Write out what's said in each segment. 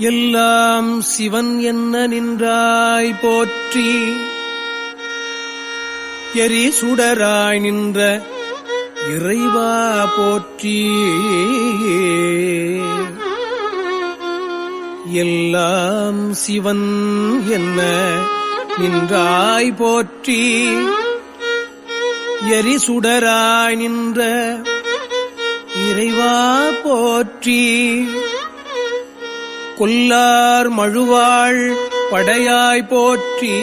எல்லாம் சிவன் என்ன நின்றாய் போற்றி. எரி சுடராய் நின்ற இறைவா போற்றி. எல்லாம் சிவன் என்ன நின்றாய் போற்றி. எரி சுடராய் நின்ற இறைவா போற்றி. கொல்லார் மழுவாள் படையாய் போற்றி.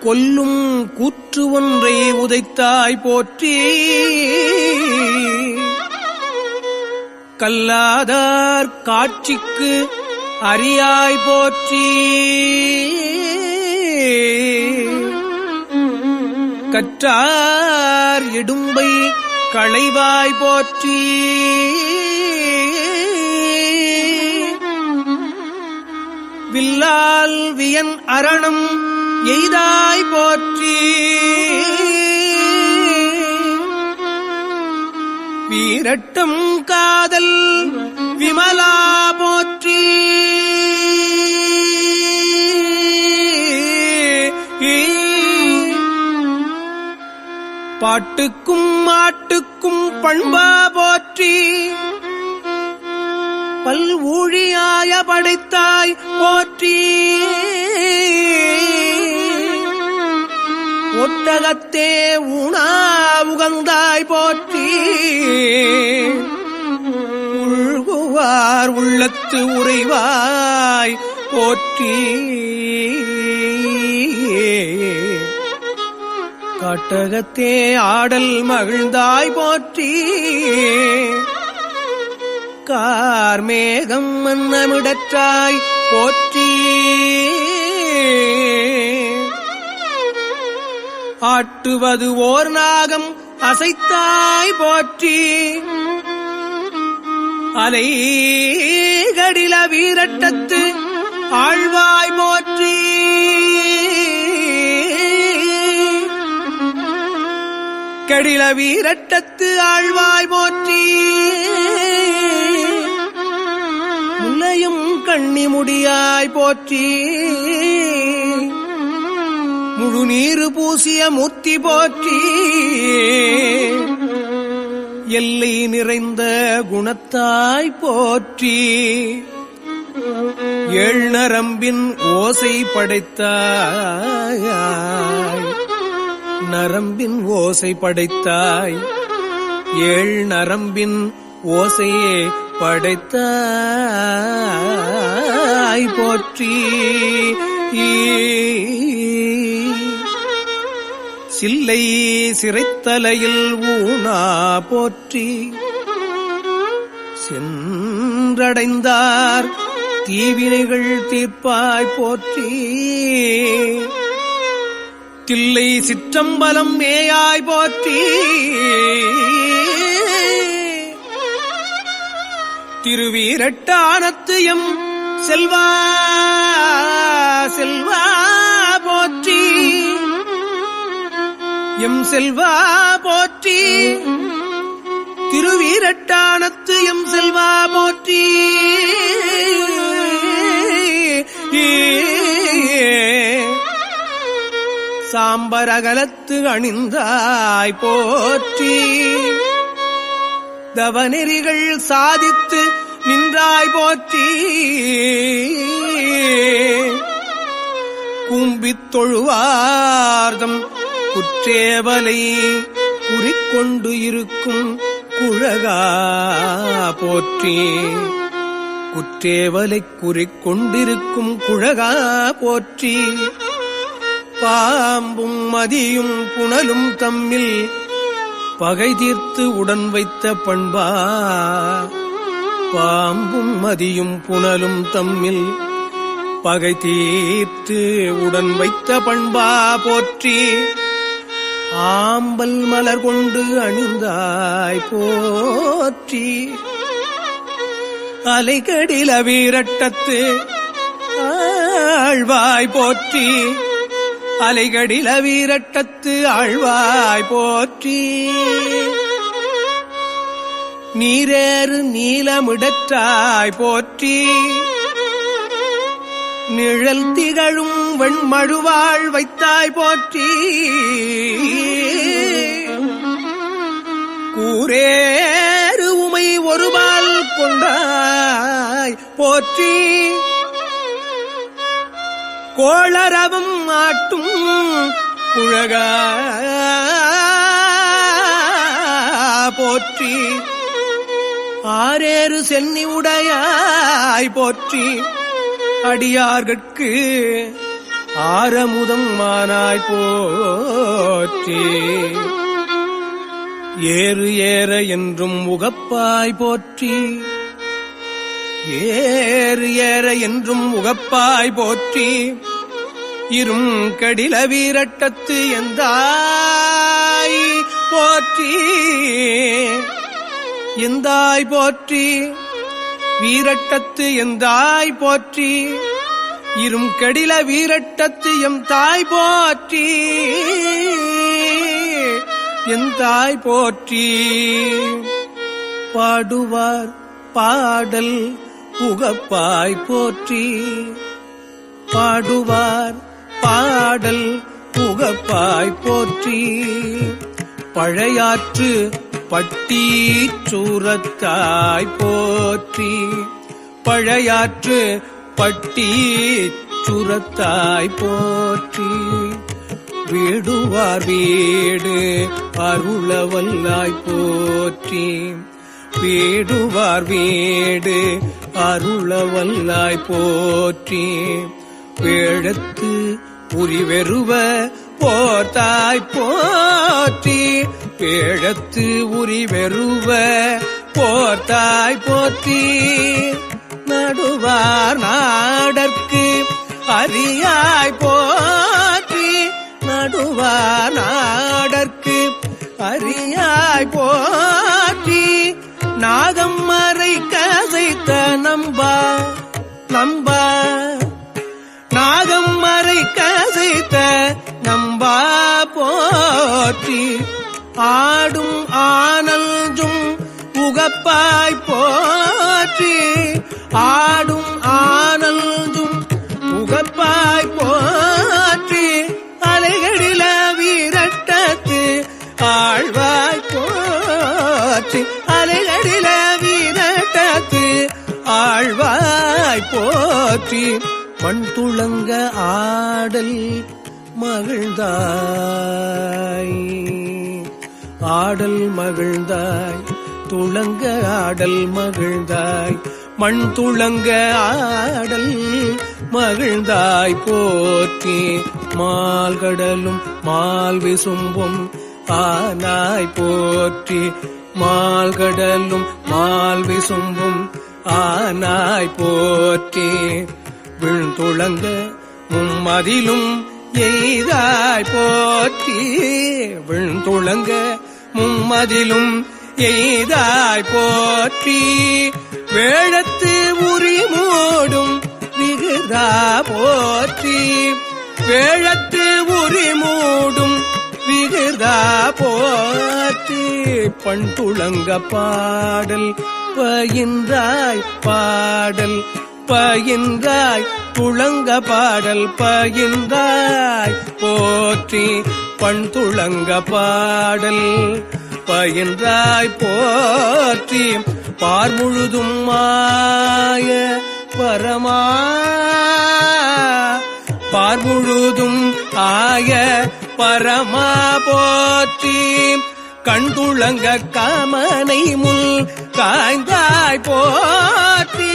கொல்லும் கூற்று ஒன்றை உதைத்தாய் போற்றி. கல்லாதார் காட்சிக்கு அரியாய் போற்றி. கற்றார் இடும்பை களைவாய் போற்றி. வில்லால் வியன் அரணம் எய்தாய் போற்றி. வீரட்டம் காதல் விமலா போற்றி. பாட்டுக்கும் மாட்டுக்கும் பண்பா போற்றி. பல் ஊழியாய படைத்தாய் போற்றி. ஒட்டகத்தே உணா உகந்தாய் போற்றி. உள்குவார் உள்ளத்து உறைவாய் போற்றி. காட்டகத்தே ஆடல் மகிழ்ந்தாய் போற்றி. கார்மேகம் மன்னமிடற்றாய் போற்றி. ஆட்டுவது ஓர் நாகம் அசைத்தாய் போற்றி. அலை கடில வீரட்டத்து ஆழ்வாய் போற்றி. கடில வீரட்டத்து ஆழ்வாய் போற்றி. முல்லையும் கண்ணி முடியாய் போற்றி. முழு நீரு பூசிய முத்தி போற்றி. எல்லை நிறைந்த குணத்தாய் போற்றி. எள்நரம்பின் ஓசை படைத்தாய் நரம்பின் ஓசை படைத்தாய். ஏழ் நரம்பின் ஓசையே படைத்தாய் போற்றி. சில்லை சிறைத்தலையில் ஊனா போற்றி. சென்றடைந்தார் தீவினைகள் தீர்ப்பாய் போற்றி. தில்லை சிற்றம்பலம் மேயாய் போற்றி. திருவீரட்டானத்து எம் செல்வா செல்வா போற்றி. எம் செல்வா போற்றி. திருவீரட்டானத்து எம் செல்வா போற்றி. ஏ சாம்பரகலத்து அணிந்தாய் போற்றி. தவநெறிகள் சாதித்து நின்றாய் போற்றி. கும்பித் தொழுவார்தம் குற்றேவலை குறிக்கொண்டு இருக்கும் குழகா போற்றி. குற்றேவலை குறிக்கொண்டிருக்கும் குழகா போற்றி. பாம்பும் மதியும் புனலும் தம்மில் பகை தீர்த்து உடன் வைத்த பண்பா. பாம்பும் மதியும் புனலும் தம்மில் பகை தீர்த்து உடன் வைத்த பண்பா போற்றி. ஆம்பல் மலர் கொண்டு அணிந்தாய் போற்றி. அலைகடில வீரட்டத்து ஆழ்வாய் போற்றி. அலைகடில வீரட்டத்து ஆழ்வாய் போற்றி. நீரேறு நீலமிடற்றாய் போற்றி. நிழல் திகழும் வெண்மழுவாள் வைத்தாய் போற்றி. கூரேறு உமை ஒருவாள் கொண்டாய் போற்றி. கோளரவும் ஆட்டும் குழக போற்றி. ஆரேறு சென்னி உடையாய் போற்றி. அடியார்கட்கு ஆரமுதம் மானாய் போற்றி. ஏறு ஏற என்றும் உகப்பாய் போற்றி. ஏறு ஏற என்றும் உகப்பாய் போற்றி. இரும் கடில வீரட்டத்து எந்தாய் போற்றி. எந்தாய் போற்றி? வீரட்டத்து எந்தாய் போற்றி? இரும் கடில வீரட்டத்து எம் தாய் போற்றி. என் தாய் போற்றி. பாடுவார் பாடல் புகப்பாய் போற்றி. பாடுவார் பாடல் புகப்பாய் போற்றி. பழையாற்று பட்டி சூரத்தாய் போற்றி. பழையாற்று பட்டி சுரத்தாய் போற்றி. வீடுவார் வீடு அருளவல்லாய் போற்றி. வீடுவார் வீடு அருளவல்லாய் போற்றி. வேழத்து உரிவெருவ போர்த்தாய் போற்றி. வேழத்து உரிவெருவ போர்த்தாய் போற்றி. நடுவார் நாடற்கு அரியாய் போற்றி. நடுவார் நாடற்கு அரியாய் போற்றி. நாகம் மறை கதைத்த நம்பா நம்பா. நாகம் மறை கதைத்த நம்பா போற்றி. ஆடும் ஆனல்ஜும் உகப்பாய் போற்றி. ஆடும் போற்றி மண் துளங்க ஆடல் மகிழ்ந்தாய். ஆடல் மகிழ்ந்தாய் துளங்க ஆடல் மகிழ்ந்தாய் மண் துளங்க ஆடல் மகிழ்ந்தாய். போற்றி மால்கடலும் மால் விசும்பும் ஆனாய். போற்றி மால்கடலும் மால் விசும்பும் ஆனாய் போற்றி. விழுந்துளங்க மும்மதிலும் எய்தாய் போற்றி. விழுந்துளங்க மும்மதிலும் எய்தாய் போற்றி. வேழத்து உரி மூடும் விகுதா போற்றி. வேழத்து உரி மூடும் விகுதா போற்றி. பண் துளங்க பாடல் பயின்றாய் பாடல் பயின்றாய் துளங்க பாடல் பயின்றாய் போற்றி பண் துளங்க பாடல். பயின்றாய் போற்றி பார் முழுதும் மாய பரமா. பார் முழுதும் ஆய பரமா போற்றி கண்துளங்க காமனை முல் காய்ந்தாய் போற்றி.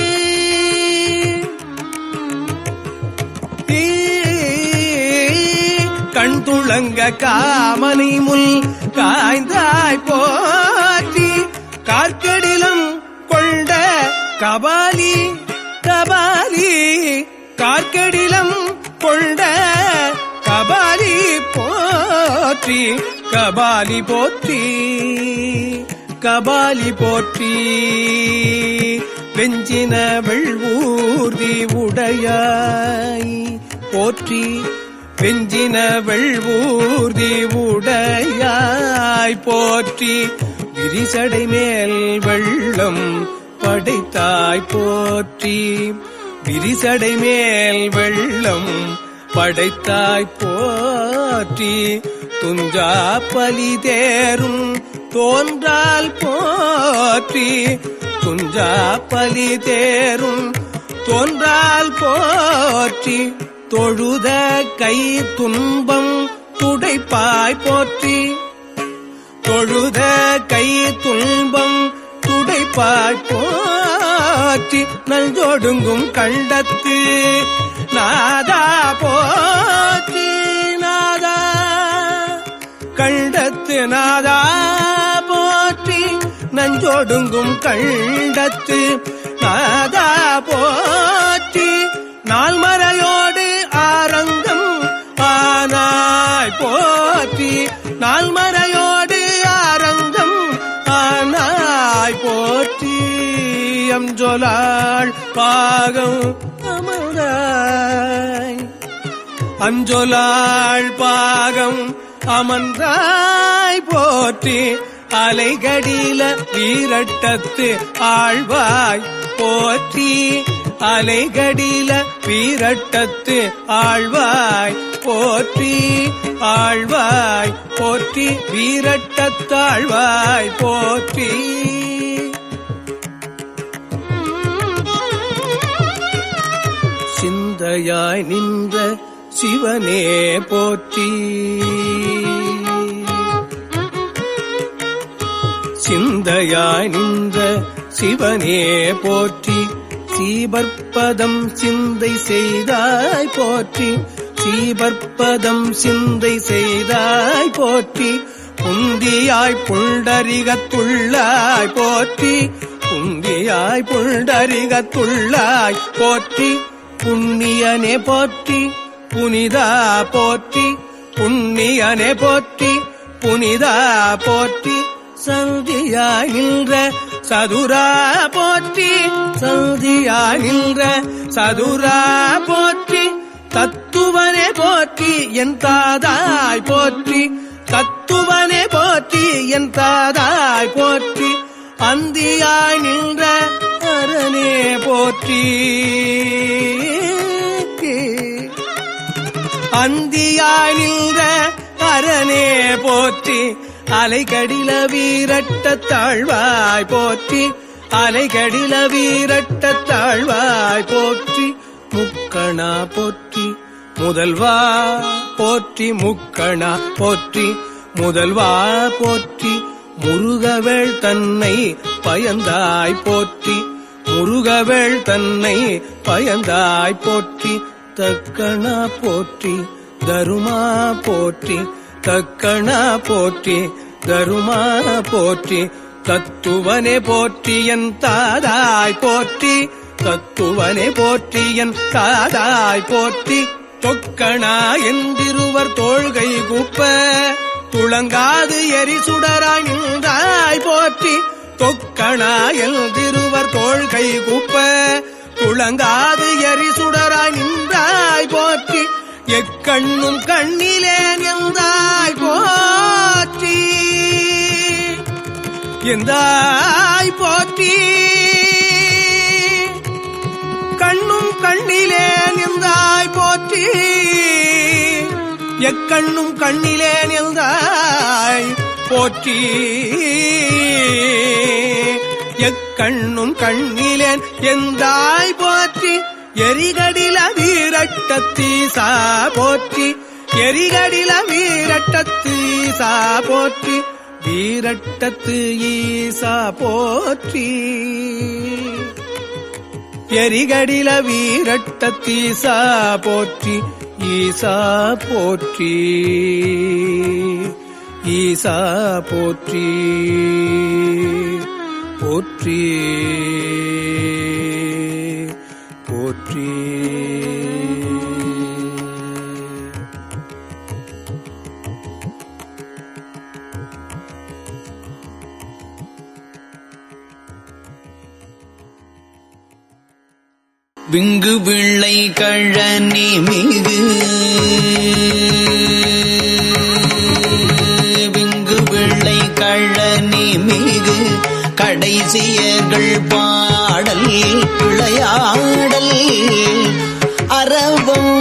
கண்துளங்க காமனை முல் காய்ந்தாய் போற்றி. கார்க்கடிலம் கொண்ட கபாலி கபாலி கார்க்கடிலம் கொண்ட கபாலி போற்றி. கபாலி போற்றி கபாலி போற்றி. வெஞ்சின வெள்வூர்தி உடையாய் போற்றி வெஞ்சின வெள்வூர்தி உடையாய் போற்றி. விரிசடை மேல் வெள்ளம் படைத்தாய் போற்றி. விரிசடை மேல் வெள்ளம் படைத்தாய் போற்றி. துஞ்சா பலி தேரும் தோன்றால் போற்றி. துஞ்சா பலி தேரும் தோன்றால் போற்றி. தொழுத கை துன்பம் துடைப்பாய் போற்றி. தொழுத கை துன்பம் துடைப்பாய் போற்றி. நல்ஜோடுங்கும் கண்டத்து நாதா போ கண்டத்து நாதா போற்றி நஞ்சோடுங்கும் கண்டத்து நாதா போற்றி நால்மறையோடு ஆரங்கம் ஆனாய் போற்றி நால்மறையோடு ஆரங்கம் ஆனாய் போற்றி. அஞ்சொலாள் பாகம் அமர்ந்தாய் அஞ்சொலாள் பாகம் அமன்றாய் போற்றி அலைகடியில வீரட்டத்து ஆழ்வாய் போற்றி அலைகடியில வீரட்டத்து ஆழ்வாய் போற்றி ஆழ்வாய் போற்றி வீரட்டத்தாழ்வாய் போற்றி. சிந்தையாய் நின்ற சிவனே போற்றி. சிந்தையாய் நின்ற சிவனே போற்றி. சீபற்பதம் சிந்தை செய்தாய் போற்றி. சீபற்பதம் சிந்தை செய்தாய் போற்றி. புந்தியாய் புண்டரிகத்துள்ளாய் போற்றி. புந்தியாய் புண்டரிகத்துள்ளாய் போற்றி. புண்ணியனே போற்றி. புனிதா போற்றி புண்ணியனே போற்றி புனிதா போற்றி சந்தியாய் நின்ற சதுரா போற்றி சந்தியாய் நின்ற சதுரா போற்றி தத்துவனே போற்றி என் தாதாய் போற்றி தத்துவனே போற்றி என் தாதாய் போற்றி அந்தியாய் நின்ற அரணே போற்றி. அந்தியாய் நின்ற அரணே போற்றி அலைகடில வீரட்ட தாழ்வாய் போற்றி அலைகடில வீரட்ட தாழ்வாய் போற்றி முக்கணா போற்றி முதல்வா போற்றி முக்கணா போற்றி முதல்வா போற்றி முருகவேள் தன்னை பயந்தாய் போற்றி முருகவேள் தன்னை பயந்தாய் போற்றி தக்கணா போற்றி தருமா போற்றி தக்கணா போற்றி தருமா போற்றி தத்துவனே போற்றி என் தாதாய் போற்றி தத்துவனே போற்றி என் தாதாய் போற்றி. தொக்கணா என்றிருவர் தோள்கை குப்ப துளங்காது எரிசுடராய் நின்றாய் போற்றி. தொக்கணா என்றிருவர் தோள்கை குப்ப குளங்காது எரி சுடராய் நின்றாய் போற்றி. எக்கண்ணும் கண்ணிலே நின்றாய் போற்றி. எந்தாய் போற்றி. கண்ணும் கண்ணிலே நின்றாய் போற்றி. எக்கண்ணும் கண்ணிலே நின்றாய் போற்றி. கண்ணும் கண்ணிலேன் எந்தாய் போற்றி? எரிகடில வீரட்டத்தீசா போற்றி. எரிகடில வீரட்டத்தீசா போற்றி. வீரட்டத்து ஈசா போற்றி. எரிகடில வீரட்டத்தீசா போற்றி. ஈசா போற்றி. ஈசா போற்றி. போற்றி. போற்றி போற்றி. விங்கு பிள்ளை கழனி மிகு விங்கு பிள்ளை கழனி மிகு கடைசியர்கள் பாடல் விளையாடல் அரவம்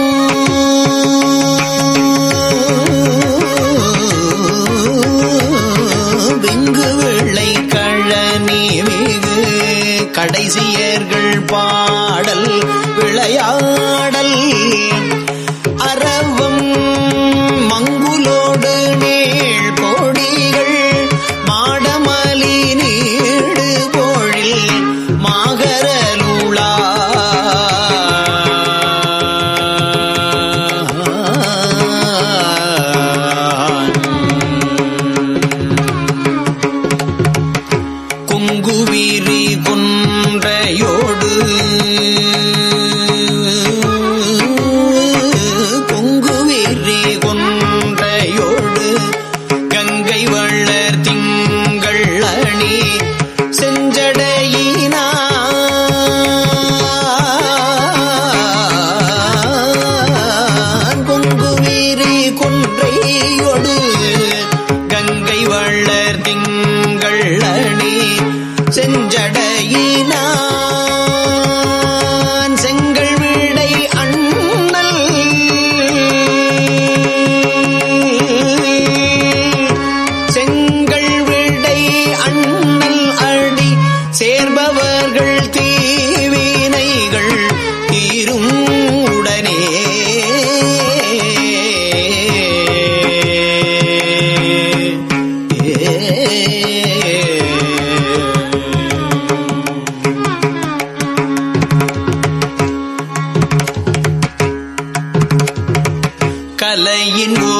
கலையின் ஓ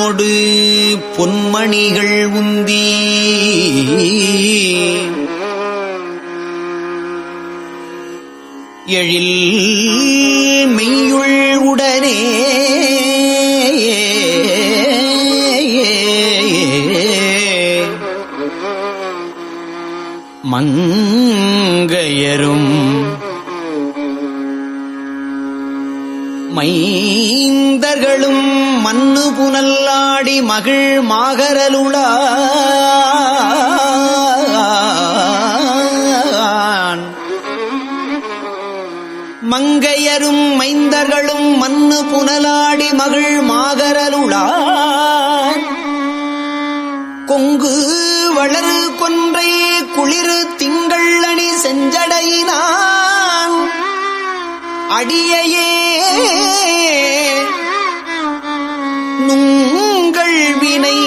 பொன்னோடு பொன்மணிகள் உந்தி. எழில் மெய்யுள் உடனே. மங்கையரும் மைந்தர்களும் மண்ணு புனல்லாடி மகிழ் மாகரலுளான். மங்கையரும் மைந்தர்களும் மண்ணு புனலாடி மகிழ் மாகரலுளான். கொங்கு வளரு கொன்றை குளிர் திங்கள் அணி செஞ்சடையினார் அடியையே நுங்கள் வினை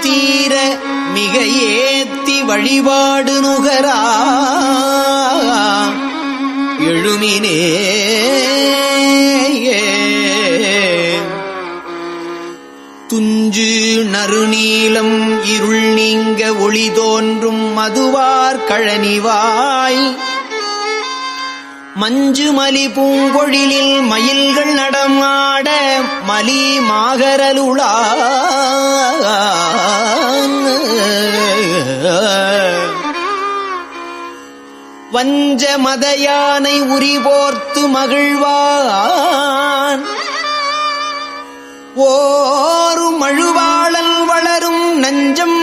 தீர மிக ஏத்தி வழிபாடு நுகரா. எழுமினே துஞ்சு நறுநீளம் இருள் நீங்க ஒளி தோன்றும் மதுவார் கழனிவாய். மஞ்சு மலி பூங்கொழிலில் மயில்கள் நடமாட மலி மாகரலுளா வஞ்ச மதையானை உரிபோர்த்து மகிழ்வான். ஓரு மழுவாளன் வளரும் நஞ்சம்.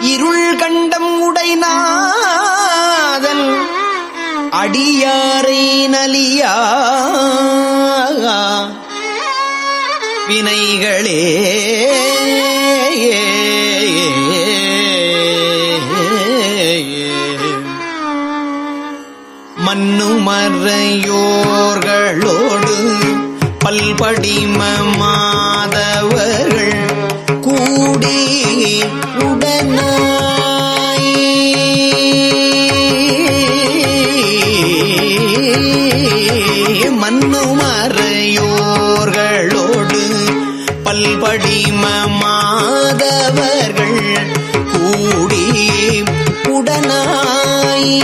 இருள் கண்டம் உடைனான். அடியாரை நலியா? வினைகளே. மன்னுமறையோர்களோடு பல்படிம மாதவர்கள் கூடி மறையோர்களோடு பல்படி மாதவர்கள் கூடி உடனாய்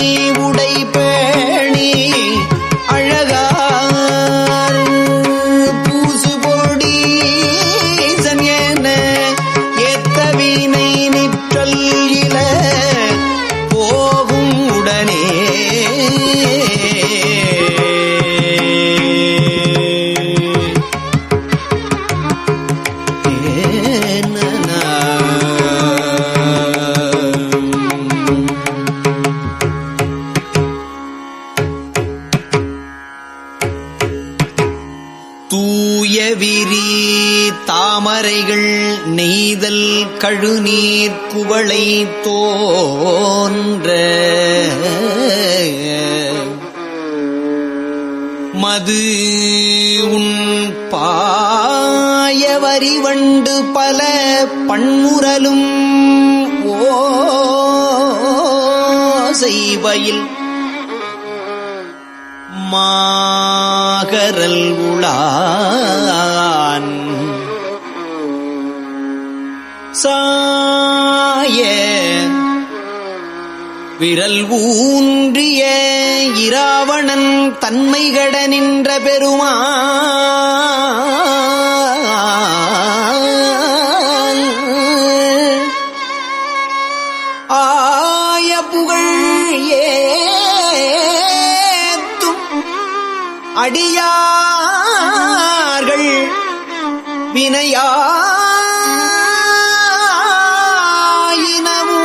we வண்டு பல பண்முரலும் ஓசைவயில் மாகரல் உளான். சாய விரல் ஊன்றிய இராவணன் தன்மை கட நின்ற பெருமான். அடியார்கள்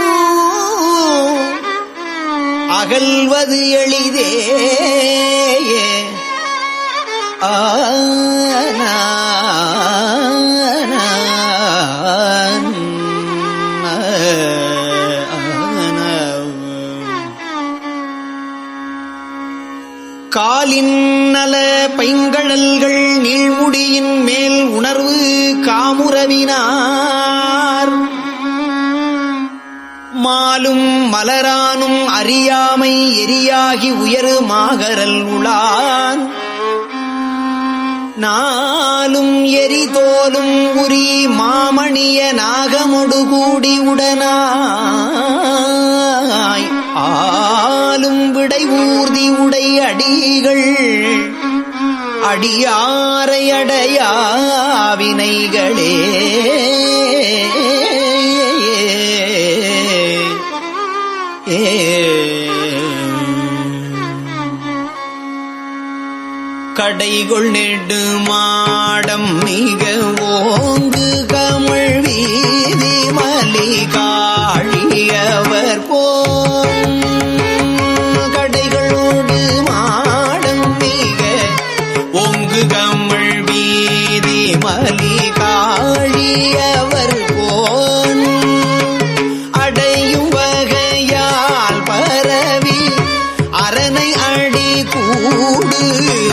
வினையாயினவும் அகல்வது எளிதே ஆனா நீழ்முடியின் மேல் உணர்வு காமுறவினார் மாலும் மலரானும் அறியாமை எரியாகி உயரு மாகரல் உளான் நாளும் எரிதோலும் உரி மாமணிய நாகமொடு கூடி உடனாய். ஆலும் விடை ஊர்தி உடை அடிகள் அடியாரையடையாவினைகளே. கடைகொள் நெடு மாடம் மிக ஓங்கு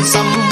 someone